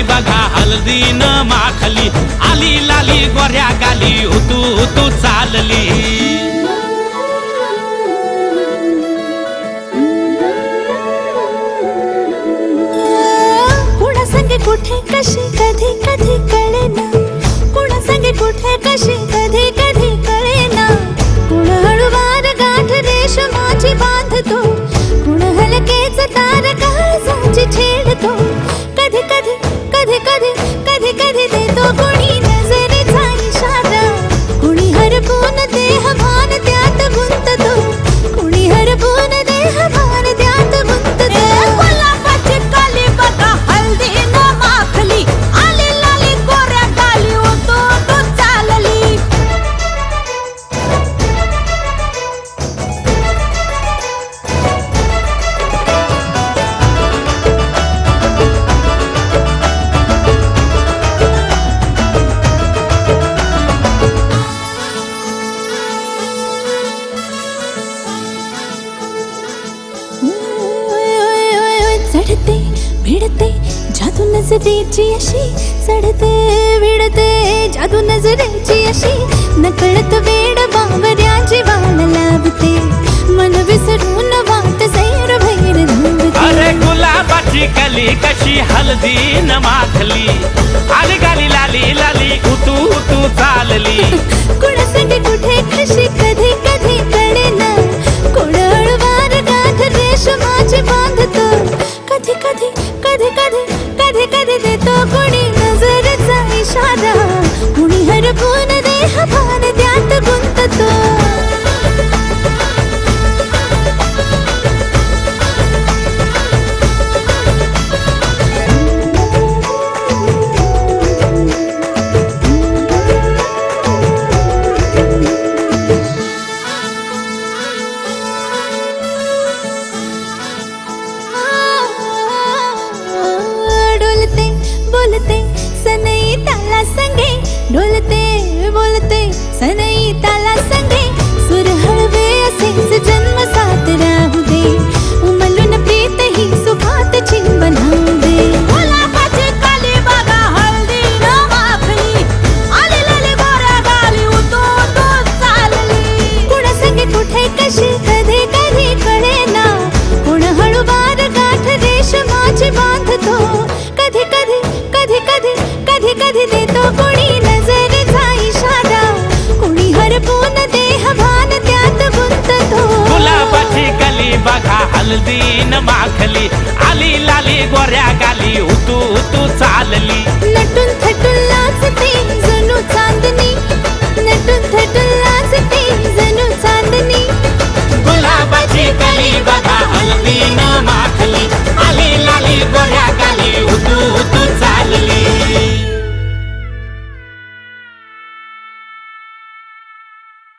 आली कली बघा हळदीन माखली आली लाली गोऱ्या गाली उतू उतू चालली. कुणा संगे कुठे कशी कधी कधी कळे ना कुणा संगे कुठे कशी कधी कधी कळे ना कुण हळूवार गाठ रेशमाची बांधतो. कुण हलकेच तार काळजाची छेडतो चढते भिडते जादू नजरेची अशी चढते विडते जादू नजरेची अशी नकळत वेड बावऱ्याची वाल लाभते. मन विसरून वाट सैर भैर अरे गुलाबाची कली कशी हळदीन माखली. आली गाली लाली लाली उतू उतू चालली. कुणासाठी कुठे பசங்க कधी कधी देतो कोणी नजरेचा इशारा कोणी हरपून देह भान त्यात गुंततो. गुलाबाची कली बघा हळदीन माखली. आली लाली गोऱ्या गाली उतू उतू चालली.